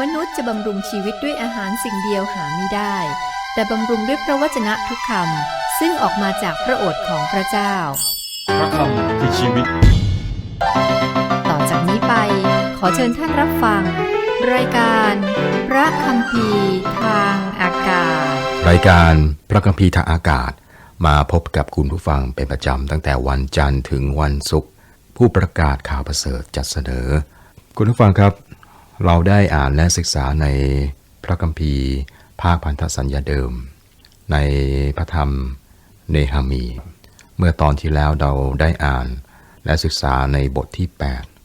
มนุษย์จะบำรุงชีวิตด้วยอาหารสิ่งเดียวหาไม่ได้ แต่บำรุงด้วยพระวจนะทุกคำซึ่งออกมาจากพระโอษฐ์ของพระเจ้า พระคำคือชีวิต ต่อจากนี้ไป ขอเชิญท่านรับฟัง รายการ พระคัมภีร์ทางอากาศ รายการพระคัมภีร์ทางอากาศ มาพบกับคุณผู้ฟังเป็นประจำตั้งแต่วันจันทร์ถึงวันศุกร์ผู้ประกาศข่าวประเสริฐจัดเสนอ คุณผู้ฟังครับ เราได้อ่านและศึกษาในพระคัมภีร์ ภาคพันธสัญญาเดิม ในพระธรรมเนหามี เมื่อตอนที่แล้วเราได้อ่านและศึกษาในบทที่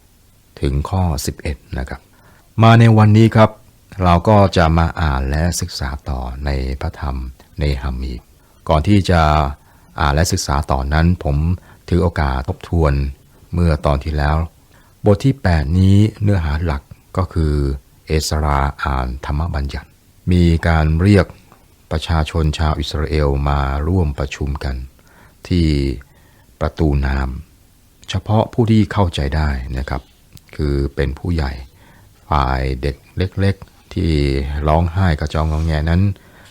8 ถึงข้อ 11 นะครับ มาในวันนี้ครับ เราก็จะมาอ่านและศึกษาต่อในพระธรรมเนหามี ก่อนที่จะอ่านและศึกษาต่อนนั้น ผมถือโอกาสทบทวน เมื่อตอนที่แล้ว บทที่ 8 นี้เนื้อหาหลัก ก็คือเอสราอ่านธรรมบัญญัติ มีการเรียกประชาชนชาวอิสราเอลมาร่วมประชุมกัน ที่ประตูน้ำเฉพาะผู้ที่เข้าใจได้นะครับ คือเป็นผู้ใหญ่ฝ่ายเด็กเล็กๆ ที่ร้องไห้กระจองงองแงนั้น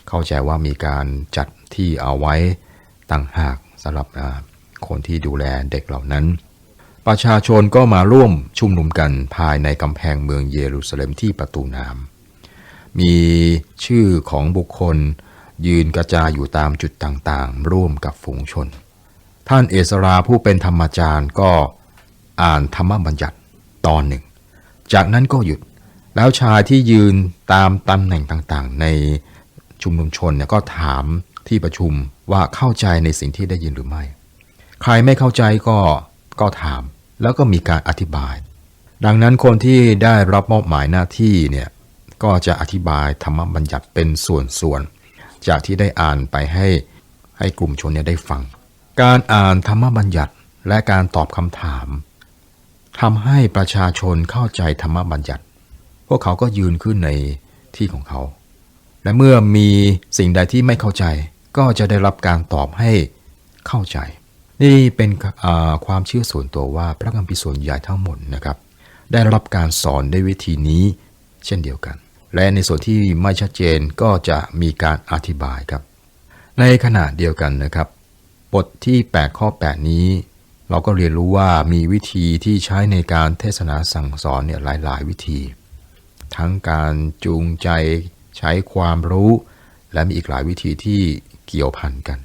เข้าใจว่ามีการจัดที่เอาไว้ต่างหากสำหรับคนที่ดูแลเด็กเหล่านั้น ประชาชนก็มาร่วมชุมนุมกันภายในกำแพงเมืองเยรูซาเล็มที่ประตูน้ำมีชื่อของบุคคลยืนกระจายอยู่ตามจุดต่างๆ ร่วมกับฝูงชน ท่านเอสราผู้เป็นธรรมจารย์ก็อ่านธรรมบัญญัติตอนหนึ่ง จากนั้นก็หยุด แล้วชายที่ยืนตามตำแหน่งต่างๆ ในชุมนุมชนเนี่ยก็ถามที่ประชุมว่าเข้าใจในสิ่งที่ได้ยินหรือไม่ ใครไม่เข้าใจก็ก็ถาม แล้วก็มีการอธิบาย ดังนั้นคนที่ได้รับมอบหมายหน้าที่เนี่ยก็จะอธิบายธรรมบัญญัติเป็นส่วนๆ จากที่ได้อ่านไปให้ให้กลุ่มชนเนี่ยได้ฟัง การอ่านธรรมบัญญัติและการตอบคำถามทำให้ประชาชนเข้าใจธรรมบัญญัติ พวกเขาก็ยืนขึ้นในที่ของเขา และเมื่อมีสิ่งใดที่ไม่เข้าใจ ก็จะได้รับการตอบให้เข้าใจ นี่เป็นความเชื่อส่วนตัวว่าพระคัมภีร์ส่วนใหญ่ทั้งหมดนะครับ ได้รับการสอนด้วยวิธีนี้เช่นเดียวกัน และในส่วนที่ไม่ชัดเจนก็จะมีการอธิบายครับ ในขณะเดียวกันนะครับ บทที่ 8 ข้อ 8 นี้ เราก็เรียนรู้ว่ามีวิธีที่ใช้ในการเทศนาสั่งสอนเนี่ยหลาย ๆ วิธี ทั้งการจูงใจใช้ความรู้ และมีอีกหลายวิธีที่เกี่ยวพันกัน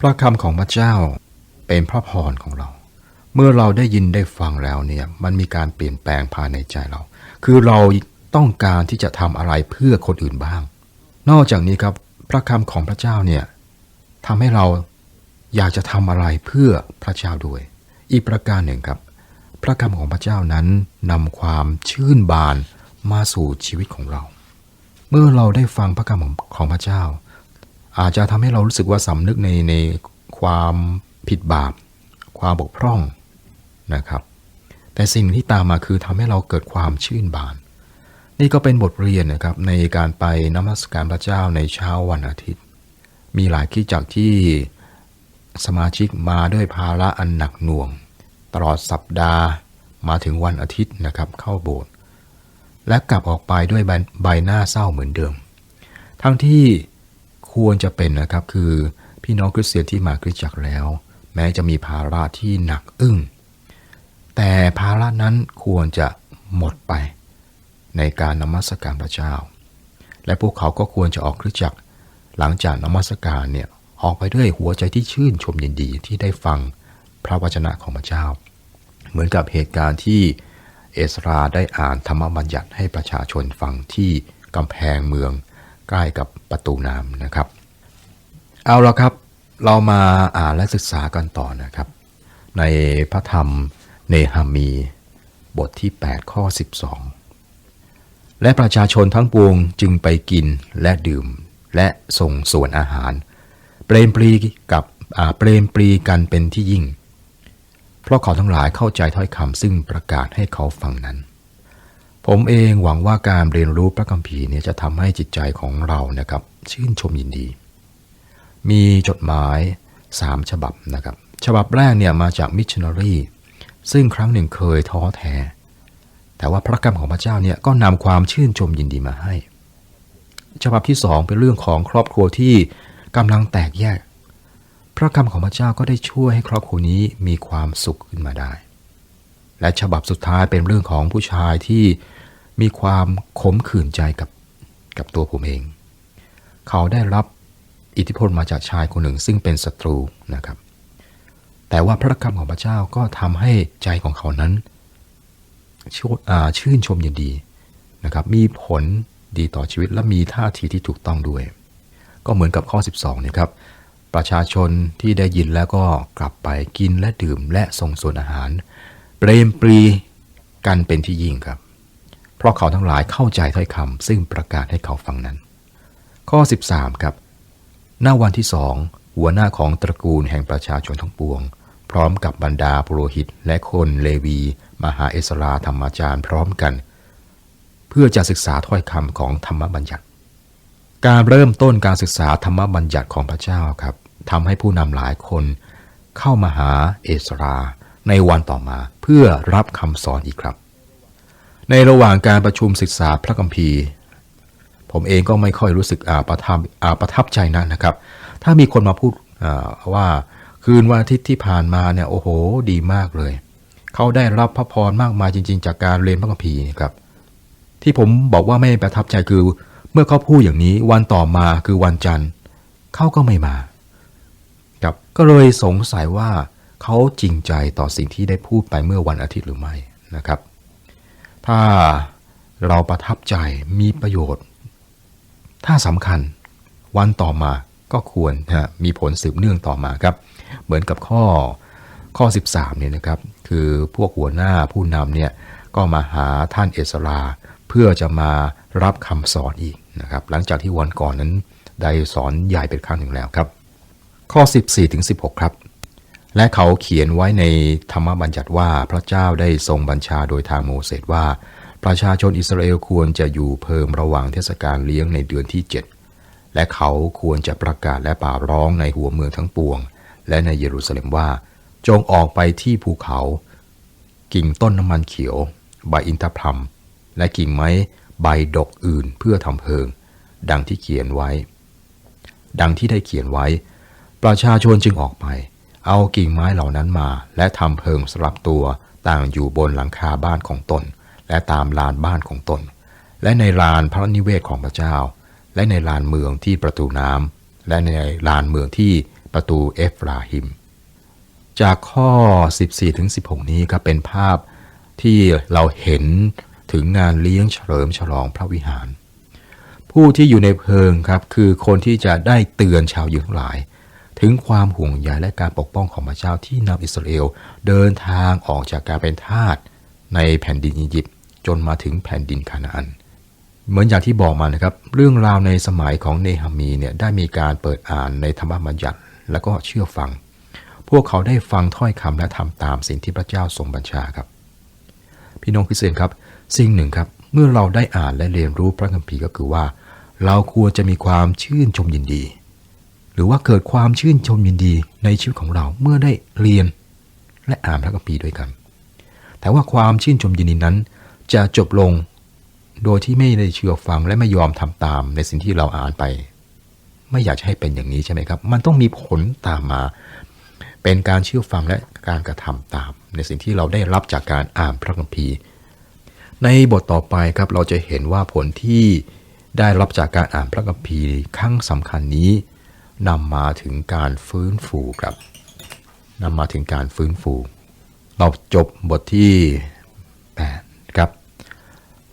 พระคำของพระเจ้า เป็นพระพรของเรา เมื่อเราได้ยินได้ฟังแล้วเนี่ยมันมีการเปลี่ยนแปลงภายในใจเรา คือเราต้องการที่จะทำอะไรเพื่อคนอื่นบ้าง นอกจากนี้ครับพระคำของพระเจ้าเนี่ยทำให้เราอยากจะทำอะไรเพื่อพระเจ้าด้วย อีกประการหนึ่งครับ พระคำของพระเจ้านั้นนำความชื่นบานมาสู่ชีวิตของเรา เมื่อเราได้ฟังพระคำของพระเจ้า อาจจะทำให้เรารู้สึกว่าสำนึกในในความ ผิดบาป ความบกพร่องนะครับ แต่สิ่งที่ตามมาคือทำให้เราเกิดความชื่นบาน นี่ก็เป็นบทเรียนนะครับในการไปนมัสการพระเจ้าในเช้าวันอาทิตย์ มีหลายคริดจากที่สมาชิกมาด้วยภาระอันหนักหน่วง ตลอดสัปดาห์มาถึงวันอาทิตย์นะครับเข้าโบสถ์และกลับออกไปด้วยใบใบหน้าเศร้าเหมือนเดิม ทั้งที่ควรจะเป็นนะครับคือพี่น้องคริสเตียนที่มาคริสตจักรแล้ว แม้จะมีภาระที่หนักอึ้ง แต่ภาระนั้นควรจะหมดไป ในการนมัสการพระเจ้า และพวกเขาก็ควรจะออกคริสจักร หลังจากนมัสการเนี่ยออกไปด้วยหัวใจที่ชื่นชมยินดีที่ได้ฟังพระวจนะของพระเจ้า เหมือนกับเหตุการณ์ที่เอสราได้อ่านธรรมบัญญัติให้ประชาชนฟังที่กำแพงเมืองใกล้กับประตูน้ำนะครับ เอาละครับ เรามาอ่านและศึกษากันต่อนะครับ ในพระธรรมเนหามีบทที่ 8 ข้อ 12 และประชาชนทั้งปวงจึงไปกินและดื่มและส่งส่วนอาหาร เปรมปรีกับเปรมปรีกันเป็นที่ยิ่ง เพราะเขาทั้งหลายเข้าใจถ้อยคำซึ่งประกาศให้เขาฟังนั้น ผมเองหวังว่าการเรียนรู้พระคัมภีร์เนี่ยจะทำให้จิตใจของเรานะครับ ชื่นชมยินดี มีจดหมาย 3 ฉบับนะครับ ฉบับแรกเนี่ยมาจากมิชชันนารีซึ่งครั้งหนึ่งเคยท้อแท้ แต่ว่าพระกรรมของพระเจ้าเนี่ยก็นำความชื่นชมยินดีมาให้ ฉบับที่สองเป็นเรื่องของครอบครัวที่กำลังแตกแยก พระกรรมของพระเจ้าก็ได้ช่วยให้ครอบครัวนี้มีความสุขขึ้นมาได้ และฉบับสุดท้ายเป็นเรื่องของผู้ชายที่มีความขมขื่นใจกับกับตัวผมเอง เขาได้รับ อิทธิพลมาจากชายคนหนึ่งซึ่งเป็นศัตรูนะครับ แต่ว่าพระกรรมของพระเจ้าก็ทำให้ใจของเขานั้นชชื่นชมยินดีนะครับ มีผลดีต่อชีวิตและมีท่าทีที่ถูกต้องด้วย ก็เหมือนกับข้อ 12นะครับ ประชาชนที่ได้ยินแล้วก็กลับไปกินและดื่มและส่งส่วนอาหาร เปรมปรีกันเป็นที่ยิ่งครับ เพราะเขาทั้งหลายเข้าใจถ้อยคำซึ่งประกาศให้เขาฟังนั้น ข้อ 13ครับ หน้าวันที่สองหัวหน้าของตระกูลแห่งประชาชนทั้งปวง พร้อมกับบรรดาปุโรหิตและคนเลวีมาหาเอสราธรรมาจารย์พร้อมกัน เพื่อจะศึกษาถ้อยคำของธรรมบัญญัติ การเริ่มต้นการศึกษาธรรมบัญญัติของพระเจ้าครับทำให้ผู้นำหลายคนเข้ามาหาเอสราในวันต่อมาเพื่อรับคำสอนอีกครับ ในระหว่างการประชุมศึกษาพระคัมภีร์ ผมเองก็ไม่ค่อยรู้สึกอาประทับประทับใจนักนะครับ ถ้ามีคนมาพูดว่าคืนวันอาทิตย์ที่ผ่านมาเนี่ยโอ้โห ดีมากเลย เขาได้รับพระพรมากมายจริง ๆ จากการเรียนพระคัมภีร์นะครับ ที่ผมบอกว่าไม่ประทับใจคือ เมื่อเขาพูดอย่างนี้วันต่อมาคือวันจันทร์เขาก็ไม่มาครับก็เลยสงสัยว่าเขาจริงใจต่อสิ่งที่ได้พูดไปเมื่อวันอาทิตย์หรือไม่นะครับ ถ้าเราประทับใจมีประโยชน์ ถ้าสำคัญวันต่อมาก็ควรนะมีผลสืบเนื่องต่อมาครับ เหมือนกับข้อข้อ 13เนี่ยนะครับ คือพวกหัวหน้าผู้นำเนี่ยก็มาหาท่านเอสราเพื่อจะมารับคำสอนอีกนะครับ หลังจากที่วันก่อนนั้นได้สอนใหญ่เป็นครั้งหนึ่งแล้วครับ ข้อ 14ถึง16 ครับ และเขาเขียนไว้ในธรรมบัญญัติว่าพระเจ้าได้ทรงบัญชาโดยทางโมเสสว่า ประชาชนอิสราเอลควรจะอยู่เพิ่มระหว่างเทศกาลเลี้ยงในเดือนที่ 7 และเขาควรจะประกาศและป่าร้องในหัวเมืองทั้งปวง และในเยรูซาเล็มว่า จงออกไปที่ภูเขา กิ่งต้นน้ำมันเขียว ใบอินทผลัม และกิ่งไม้ใบดกอื่นเพื่อทำเพลิง ดังที่เขียนไว้ ดังที่ได้เขียนไว้ ประชาชนจึงออกไป เอากิ่งไม้เหล่านั้นมา และทำเพิงสำหรับตัวต่างอยู่บนหลังคาบ้านของตน และตามลานบ้านของตน และในลานพระนิเวศของพระเจ้า และในลานเมืองที่ประตูน้ำและในลานเมืองที่ประตูเอฟราฮิม จากข้อ 14ถึง16 นี้ครับเป็นภาพที่เราเห็นถึงงานเลี้ยงเฉลิมฉลองพระวิหาร ผู้ที่อยู่ในเพลิงครับคือคนที่จะได้เตือนชาวยิวทั้งหลาย ถึงความห่วงใยและการปกป้องของพระเจ้าที่นำอิสราเอลเดินทางออกจากการเป็นทาสในแผ่นดินอียิปต์ จนมาถึงแผ่นดินคานาอัน เหมือนอย่างที่บอกมานะครับ เรื่องราวในสมัยของเนหามีเนี่ยได้มีการเปิดอ่านในธรรมบัญญัติแล้วก็เชื่อฟัง พวกเขาได้ฟังถ้อยคำและทำตามสิ่งที่พระเจ้าทรงบัญชาครับ พี่น้องคริสเตียนครับ สิ่งหนึ่งครับเมื่อเราได้อ่านและเรียนรู้พระคัมภีร์ก็คือว่า เราควรจะมีความชื่นชมยินดี หรือว่าเกิดความชื่นชมยินดีในชีวิตของเราเมื่อได้เรียนและอ่านพระคัมภีร์ด้วยกัน แต่ว่าความชื่นชมยินดีนั้น จะจบลง โดยที่ไม่ได้เชื่อฟังและไม่ยอมทำตามในสิ่งที่เราอ่านไป ไม่อยากจะให้เป็นอย่างนี้ใช่ไหมครับ มันต้องมีผลตามมา เป็นการเชื่อฟังและการกระทำตาม ในสิ่งที่เราได้รับจากการอ่านพระคัมภีร์ ในบทต่อไปครับเราจะเห็นว่าผลที่ได้รับจากการอ่านพระคัมภีร์ครั้งสำคัญนี้นำมาถึงการฟื้นฟูครับนำมาถึงการฟื้นฟู เราจบบทที่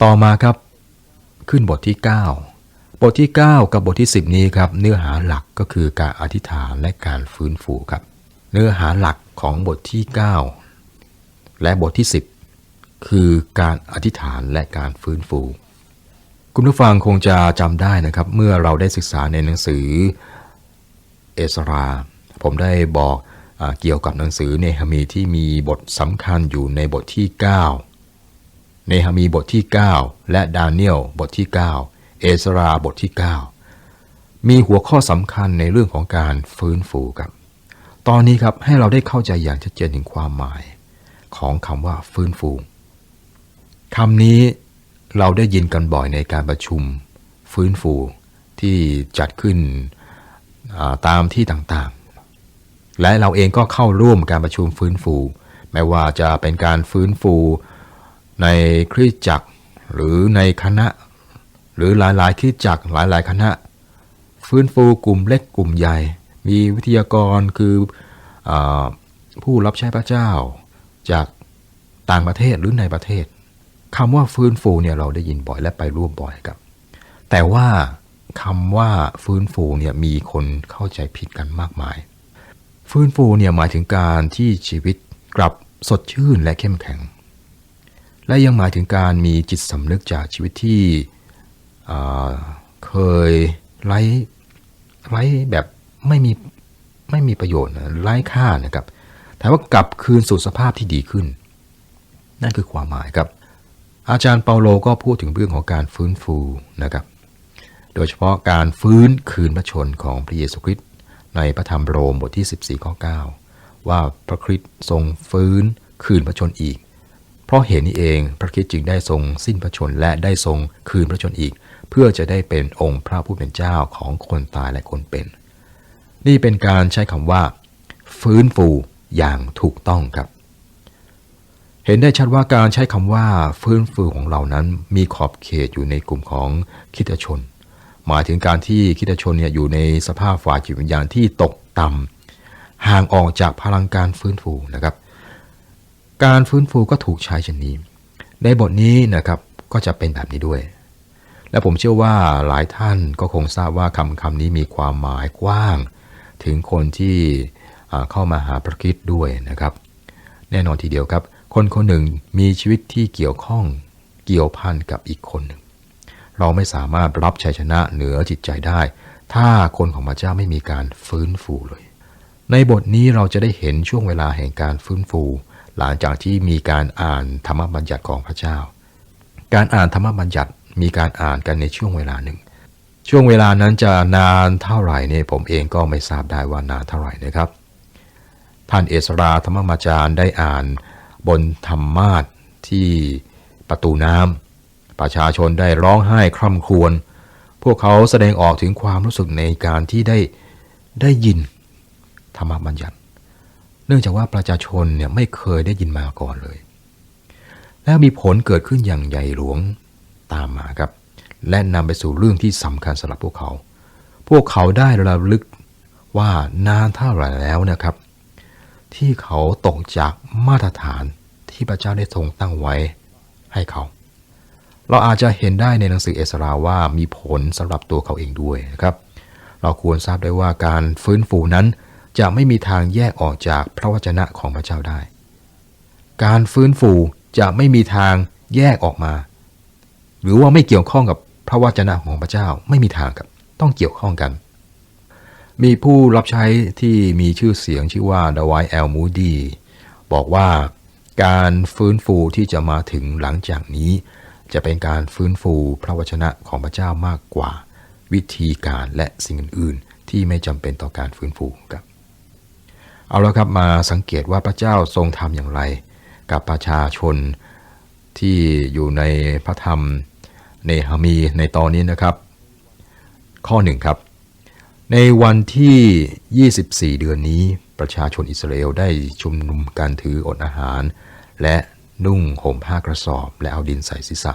ต่อมาครับ ขึ้นบทที่ 9 บทที่ 9 กับบทที่ 10 นี้ครับ เนื้อหาหลักก็คือการอธิษฐานและการฟื้นฟูครับ เนื้อหาหลักของบทที่ 9 และบทที่ 10 คือการอธิษฐานและการฟื้นฟู คุณผู้ฟังคงจะจำได้นะครับ เมื่อเราได้ศึกษาในหนังสือเอสรา ผมได้บอกอเกี่ยวกับหนังสือเนหะมีที่มีบทสำคัญอยู่ในบทที่ 9 เนหะมีบทที่ 9 และดาเนียลบทที่ 9 เอสราบทที่ 9 มีหัวข้อสำคัญในเรื่องของการฟื้นฟูครับ ตอนนี้ครับให้เราได้เข้าใจอย่างชัดเจนถึงความหมาย ของคำว่าฟื้นฟูคำนี้เราได้ยินกันบ่อยในการประชุมฟื้นฟูที่จัดขึ้นาตามที่ต่างๆ และเราเองก็เข้าร่วมการประชุมฟื้นฟู ไม่ว่าจะเป็นการฟื้นฟู ในคริสตจักรหรือในคณะ หรือหลายๆคริสตจักรหลายๆ คณะ ฟื้นฟูกลุ่มเล็กกลุ่มใหญ่ มีวิทยากรคืออผู้รับใช้พระเจ้า จากต่างประเทศหรือในประเทศคำว่าฟื้นฟูเนี่ยเราได้ยินบ่อยและไปร่วมบ่อยครับ แต่ว่าคำว่าฟื้นฟูเนี่ยมีคนเข้าใจผิดกันมากมาย ฟื้นฟูเนี่ยหมายถึงการที่ชีวิตกลับสดชื่นและเข้มแข็ง และยังหมายถึงการมีจิตสำนึกจากชีวิตที่เคยไร้ไร้แบบไม่มีไม่มีประโยชน์นะไร้ค่านะครับ แต่ว่ากลับคืนสู่สภาพที่ดีขึ้น นั่นคือความหมายครับ อาจารย์เปาโลก็พูดถึงเรื่องของการฟื้นฟูนะครับ โดยเฉพาะการฟื้นคืนพระชนของพระเยซูคริสต์ในพระธรรมโรมบทที่ 14ข้อ9ว่าพระคริสต์ทรงฟื้นคืนพระชนอีก เพราะเหตุนี้เองพระคริสต์จึงได้ทรงสิ้นพระชนและได้ทรงคืนพระชนอีก เพื่อจะได้เป็นองค์พระผู้เป็นเจ้าของคนตายและคนเป็น นี่เป็นการใช้คำว่า ฟื้นฟูอย่างถูกต้องครับ เห็นได้ชัดว่าการใช้คำว่า ฟื้นฟูของเรานั้นมีขอบเขตอยู่ในกลุ่มของคิดชน หมายถึงการที่คิดชนเนี่ยอยู่ในสภาพฝ่ายจิตวิญญาณที่ตกต่ำห่างออกจากพลังการฟื้นฟูนะครับ การฟื้นฟูก็ถูกใช้เช่นนี้ ในบทนี้นะครับก็จะเป็นแบบนี้ด้วย และผมเชื่อว่าหลายท่านก็คงทราบว่าคำคำนี้มีความหมายกว้าง ถึงคนที่เข้ามาหาพระคริสต์ด้วยนะครับ แน่นอนทีเดียวครับ คนคนหนึ่งมีชีวิตที่เกี่ยวข้องเกี่ยวพันกับอีกคนหนึ่ง เราไม่สามารถรับชัยชนะเหนือจิตใจได้ ถ้าคนของพระเจ้าไม่มีการฟื้นฟูเลย ในบทนี้เราจะได้เห็นช่วงเวลาแห่งการฟื้นฟู หลังจากที่มีการอ่านธรรมบัญญัติของพระเจ้า การอ่านธรรมบัญญัติมีการอ่านกันในช่วงเวลาหนึ่ง ช่วงเวลานั้นจะนานเท่าไหร่เนี่ยผมเองก็ไม่ทราบได้ว่านานเท่าไหร่นะครับ ท่านเอสราธรรมมาจารย์ได้อ่านบนธรรมาทที่ประตูน้ำประชาชนได้ร้องไห้คร่ำครวญพวกเขาแสดงออกถึงความรู้สึกในการที่ได้ได้ยินธรรมบัญญัติ เนื่องจากว่าประชาชนเนี่ยไม่เคยได้ยินมาก่อนเลย แล้วมีผลเกิดขึ้นอย่างใหญ่หลวงตามมาครับ และนำไปสู่เรื่องที่สำคัญสำหรับพวกเขา พวกเขาได้ระลึกว่านานเท่าไหร่แล้วนะครับ ที่เขาตกจากมาตรฐานที่พระเจ้าได้ทรงตั้งไว้ให้เขา เราอาจจะเห็นได้ในหนังสือเอสราว่ามีผลสำหรับตัวเขาเองด้วยนะครับ เราควรทราบได้ว่าการฟื้นฟูนั้น จะไม่มีทางแยกออกจากพระวจนะของพระเจ้าได้ การฟื้นฟูจะไม่มีทางแยกออกมา หรือว่าไม่เกี่ยวข้องกับพระวจนะของพระเจ้าไม่มีทางครับต้องเกี่ยวข้องกัน มีผู้รับใช้ที่มีชื่อเสียงชื่อว่าดวายแอลมูดีบอกว่าการฟื้นฟูที่จะมาถึงหลังจากนี้ จะเป็นการฟื้นฟูพระวจนะของพระเจ้ามากกว่า วิธีการและสิ่งอื่น ๆ ที่ไม่จำเป็นต่อการฟื้นฟูครับ เอาละครับมาสังเกตว่าพระเจ้าทรงทำอย่างไร กับประชาชนที่อยู่ในพระธรรมเนหามีในตอนนี้นะครับ ข้อหนึ่งครับ ในวันที่ 24 เดือนนี้ ประชาชนอิสราเอลได้ชุมนุมกันถืออดอาหาร และนุ่งห่มผ้ากระสอบ และเอาดินใส่ศีรษะ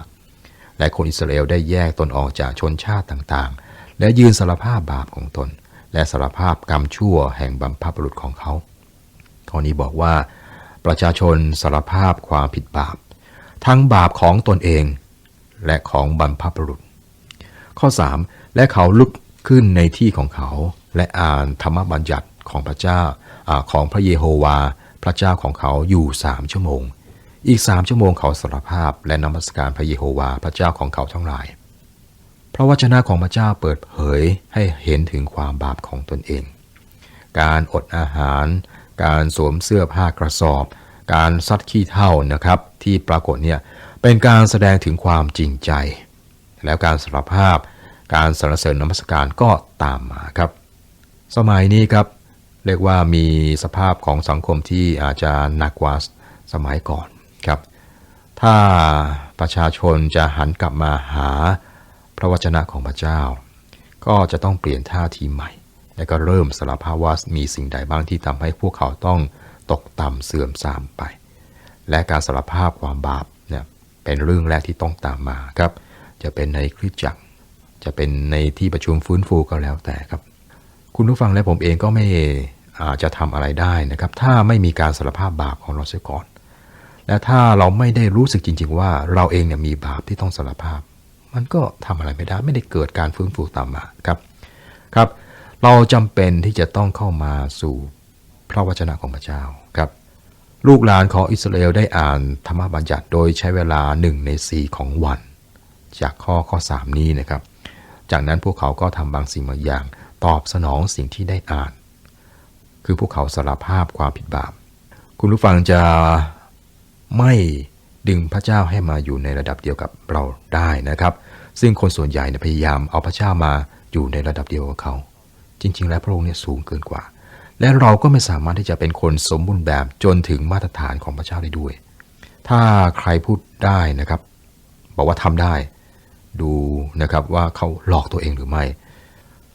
และคนอิสราเอลได้แยกตนออกจากชนชาติต่างๆ และยืนสารภาพบาปของตน และสารภาพกรรมชั่วแห่งบัมพบุรุษของเขาข้อนี้บอกว่า ประชาชนสารภาพความผิดบาป ทั้งบาปของตนเอง และของบรรพบุรุษ ข้อ 3 และเขาลุกขึ้นในที่ของเขา และอ่านธรรมบัญญัติของพระเจ้าอของพระเยโฮวา พระเจ้าของเขาอยู่สามชั่วโมง อีกสามชั่วโมงเขาสารภาพและนมัสการพระเยโฮวา พระเจ้าของเขาทั้งหลาย พระวจนะของพระเจ้าเปิดเผยให้เห็นถึงความบาปของตนเอง การอดอาหาร การสวมเสื้อผ้ากระสอบ การซัดขี้เท่านะครับ ที่ปรากฏเนี่ยเป็นการแสดงถึงความจริงใจ แล้วการสารภาพ การสรรเสริญนมัสการก็ตามมาครับ สมัยนี้ครับเรียกว่ามีสภาพของสังคมที่อาจจะหนักกว่าสมัยก่อนครับ ถ้าประชาชนจะหันกลับมาหา พระวจนะของพระเจ้า ก็จะต้องเปลี่ยนท่าทีใหม่ และก็เริ่มสารภาพว่ามีสิ่งใดบ้างที่ทำให้พวกเขาต้องตกต่ำเสื่อมทรามไป และการสารภาพความบาปเนี่ยเป็นเรื่องแรกที่ต้องตามมาครับ จะเป็นในคริสตจักร จะเป็นในที่ประชุมฟื้นฟูก็แล้วแต่ครับ คุณผู้ฟังและผมเองก็ไม่อาจจะทำอะไรได้นะครับ ถ้าไม่มีการสารภาพบาปของเราเสียก่อน และถ้าเราไม่ได้รู้สึกจริง ๆ ว่าเราเองเนี่ยมีบาปที่ต้องสารภาพ มันก็ทำอะไรไม่ได้ไม่ได้เกิดการฟื้นฟูตามมาครับครับ เราจำเป็นที่จะต้องเข้ามาสู่พระวจนะของพระเจ้าครับ ลูกหลานของอิสราเอลได้อ่านธรรมบัญญัติโดยใช้เวลาหนึ่งในสี่ของวัน จากข้อข้อ 3 นี้นะครับ จากนั้นพวกเขาก็ทำบางสิ่งบางอย่าง ตอบสนองสิ่งที่ได้อ่าน คือพวกเขาสารภาพความผิดบาปคุณผู้ฟังจะไม่ ดึงพระเจ้าให้มาอยู่ในระดับเดียวกับเราได้นะครับ ซึ่งคนส่วนใหญ่เนี่ยพยายามเอาพระเจ้ามาอยู่ในระดับเดียวกับเขา จริง ๆ แล้วพระองค์เนี่ยสูงเกินกว่า และเราก็ไม่สามารถที่จะเป็นคนสมบูรณ์แบบจนถึงมาตรฐานของพระเจ้าได้ด้วย ถ้าใครพูดได้นะครับ บอกว่าทำได้ดูนะครับว่าเขาหลอกตัวเองหรือไม่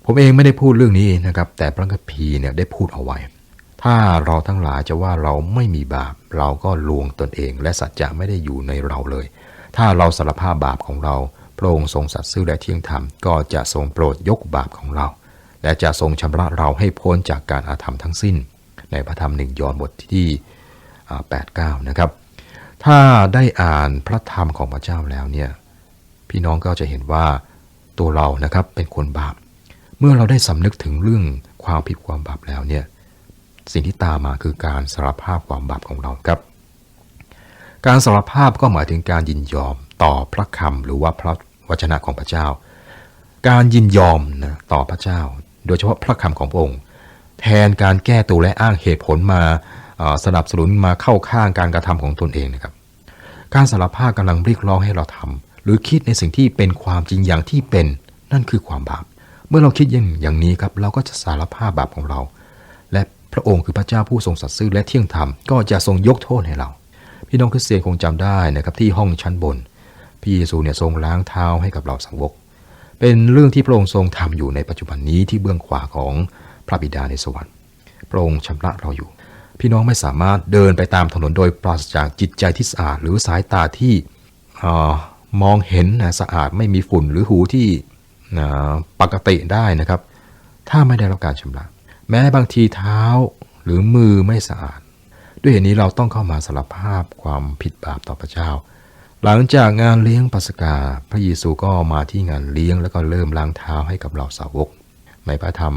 ผมเองไม่ได้พูดเรื่องนี้นะครับ แต่พระคัมภีร์เนี่ยได้พูดเอาไว้ ถ้าเราทั้งหลายจะว่าเราไม่มีบาป เราก็ลวงตนเอง และสัจจะไม่ได้อยู่ในเราเลย ถ้าเราสารภาพบาปของเรา พระองค์ทรงสัตย์ซื่อและเที่ยงธรรม ก็จะทรงโปรดยกบาปของเรา และจะทรงชำระเราให้พ้นจากการอาธรรมทั้งสิ้น ในพระธรรมหนึ่งยอห์นบทที่8 9นะครับ ถ้าได้อ่านพระธรรมของพระเจ้าแล้วเนี่ย พี่น้องก็จะเห็นว่าตัวเรานะครับเป็นคนบาป เมื่อเราได้สำนึกถึงเรื่องความผิดความบาปแล้วเนี่ย สิ่งที่ตามมาคือการสารภาพความบาปของเราครับ การสารภาพก็หมายถึงการยินยอมต่อพระคำหรือว่าพระวจนะของพระเจ้า การยินยอมนะต่อพระเจ้า โดยเฉพาะพระคำของพระองค์ แทนการแก้ตัวและอ้างเหตุผลมาสนับสนุนมาเข้าข้างการกระทำของตนเองนะครับ การสารภาพกำลังเรียกร้องให้เราทำหรือคิดในสิ่งที่เป็นความจริงอย่างที่เป็นนั่นคือความบาป เมื่อเราคิดอย่างอย่างนี้ครับ เราก็จะสารภาพบาปของเรา และ พระองค์คือพระเจ้าผู้ทรงสัตย์ซื่อและเที่ยงธรรมก็จะทรงยกโทษให้เรา พี่น้องคริสเตียนคงจำได้นะครับที่ห้องชั้นบน พระเยซูเนี่ยทรงล้างเท้าให้กับเราสาวก เป็นเรื่องที่พระองค์ทรงทำอยู่ในปัจจุบันนี้ที่เบื้องขวาของพระบิดาในสวรรค์ พระองค์ชำระเราอยู่ พี่น้องไม่สามารถเดินไปตามถนนโดยปราศจากจิตใจที่สะอาดหรือสายตาที่มองเห็นนะสะอาดไม่มีฝุ่นหรือหูที่ปกติได้นะครับ ถ้าไม่ได้รับการชำระ แม้บางทีเท้าหรือมือไม่สะอาด ด้วยเหตุนี้เราต้องเข้ามาสารภาพความผิดบาปต่อพระเจ้า หลังจากงานเลี้ยงปัสกา พระเยซูก็มาที่งานเลี้ยงแล้วก็เริ่มล้างเท้าให้กับเราสาวก ในพระธรรม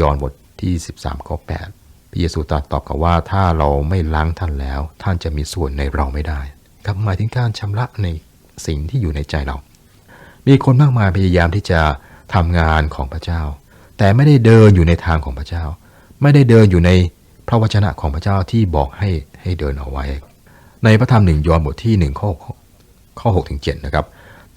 ยอห์นบทที่ 13ข้อ8พระเยซูตรัสตอบกับว่าถ้าเราไม่ล้างท่านแล้ว ท่านจะมีส่วนในเราไม่ได้ครับหมายถึงการชำระในสิ่งที่อยู่ในใจเรา มีคนมากมายพยายามที่จะทำงานของพระเจ้า แต่ไม่ได้เดินอยู่ในทางของพระเจ้า ไม่ได้เดินอยู่ในพระวจนะของพระเจ้าที่บอกให้ให้เดินเอาไว้ ในพระธรรมหนึ่งยอห์นบทที่หนึ่งข้อข้อ6ถึง7นะครับ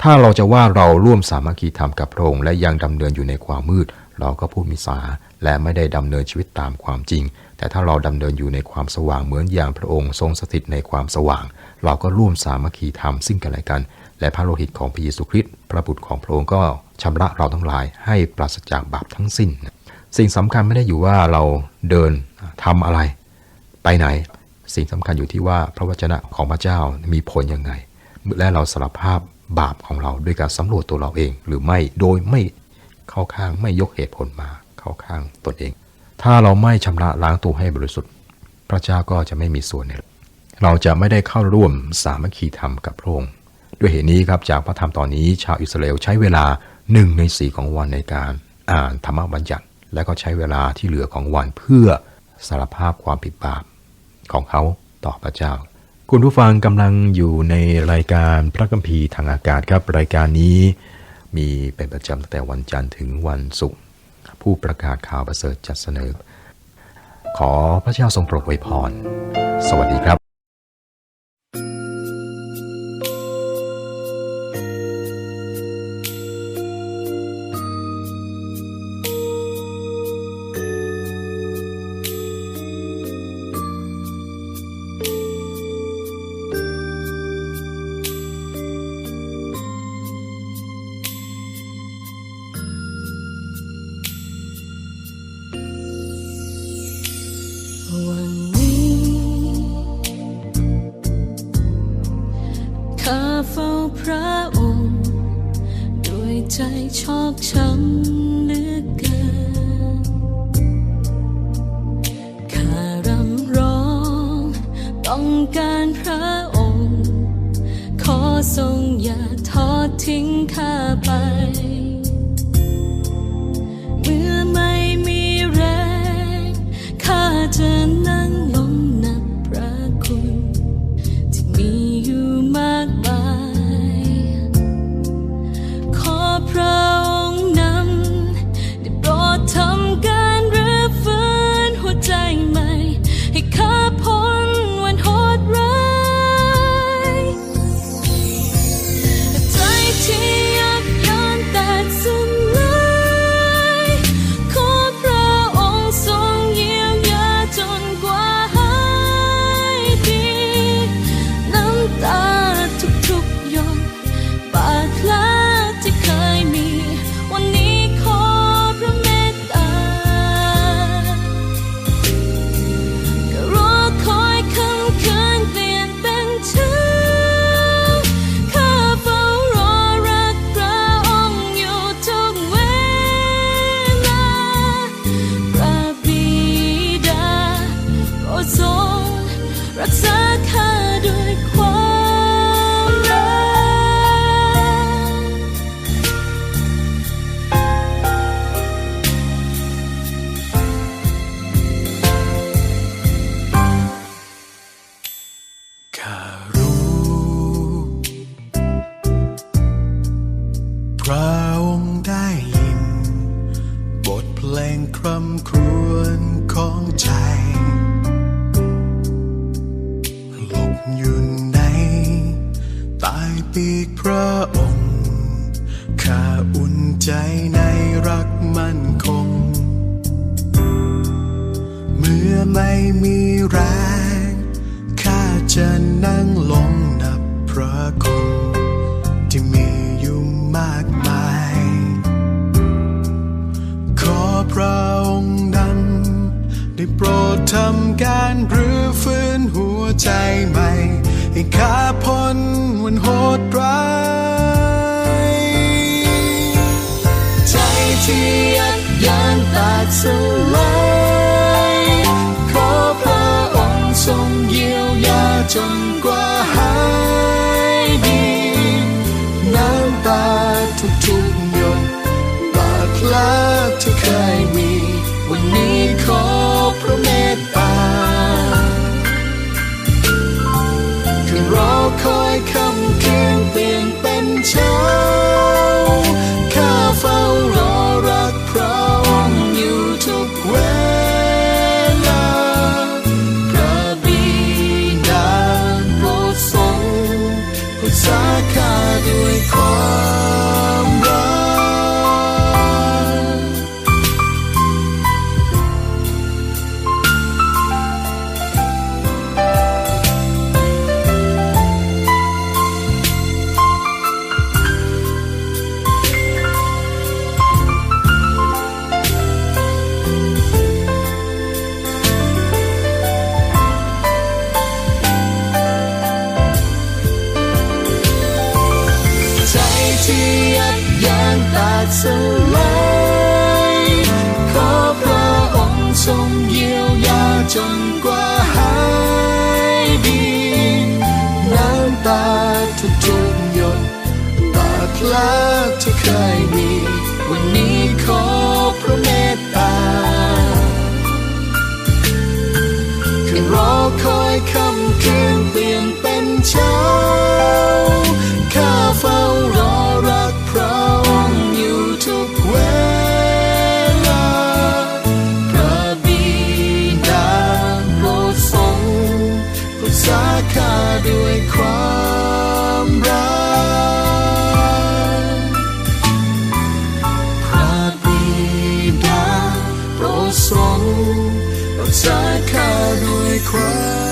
ถ้าเราจะว่าเราร่วมสามัคคีธรรมกับพระองค์และยังดำเนินอยู่ในความมืด เราก็พูดมิสาและไม่ได้ดำเนินชีวิตตามความจริง แต่ถ้าเราดำเนินอยู่ในความสว่างเหมือนอย่างพระองค์ทรงสถิตในความสว่าง เราก็ร่วมสามัคคีธรรมซึ่งกันและกัน และพระโลหิตของพระเยซูคริสต์พระบุตรของพระองค์ก็ ชำระเราทั้งหลายให้ปราศจากบาปทั้งสิ้น สิ่งสำคัญไม่ได้อยู่ว่าเราเดินทำอะไร ไปไหน สิ่งสำคัญอยู่ที่ว่าพระวจนะของพระเจ้ามีผลยังไง และเราสารภาพบาปของเราด้วยการสำรวจตัวเราเองหรือไม่โดยไม่เข้าข้างไม่ยกเหตุผลมาเข้าข้างตนเอง ถ้าเราไม่ชำระล้างตัวให้บริสุทธิ์ พระเจ้าก็จะไม่มีส่วนในเราจะไม่ได้เข้าร่วมสามัคคีธรรมกับพระองค์ด้วยเหตุนี้ครับจากพระธรรมตอนนี้ชาวอิสราเอลใช้เวลา หนึ่งในสี่ของวันในการอ่านธรรมบัญญัติ และก็ใช้เวลาที่เหลือของวันเพื่อสารภาพความผิดบาปของเขาต่อพระเจ้า คุณผู้ฟังกำลังอยู่ในรายการพระคัมภีร์ทางอากาศครับรายการนี้ มีเป็นประจำตั้งแต่วันจันทร์ถึงวันศุกร์ผู้ประกาศข่าวประเสริฐจัดเสนอ ขอพระเจ้าทรงโปรดอวยพร สวัสดีครับ chalk พระองค์ ข้าอุ่นใจในรักมั่นคง เมื่อไม่มีแรงข้าจะนั่งลงนับพระคุณ ที่มีอยู่มากมาย ขอพระองค์นั้นได้โปรดทำการรื้อฟื้นหัวใจใหม่ให้ข้าพ้นวันโหด ใจที่ยับยั้งแตกสลายขอพระองค์ทรงเยียวยาจนกว่า 坚强。 สลายขอพระองค์ทรงเยียวยาจนก ค่าด้วยความรักพระบิดาโปรดทรงรักษาข้าด้วยความ